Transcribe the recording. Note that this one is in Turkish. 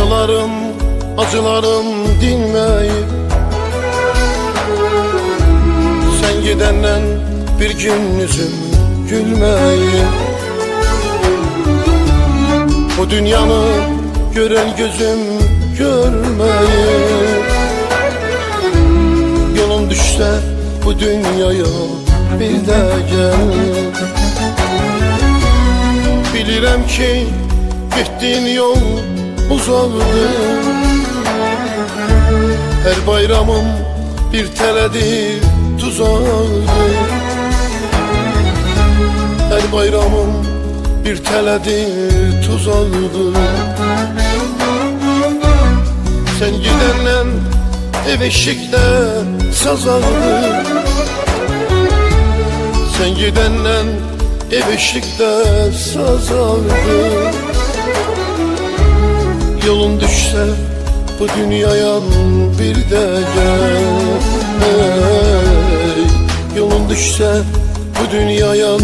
Yaralarım, acılarım dinmeyip Sen gidenden bir gün yüzüm gülmeyip Bu dünyanı gören gözüm görmeyip Yolun düşse bu dünyaya bir de gel. Bilirəm ki getdiyin yol uzaqdır Hər bayramım bir tələdir tuzaqdır Hər bayramım bir tələdir tuzaqdır Sen gidenden ev eşikte sazaldır Sen gidenden ev eşikte sazaldır Yolun düşse bu dünyaya bir de gel. Hey, Yolun düşse bu dünyaya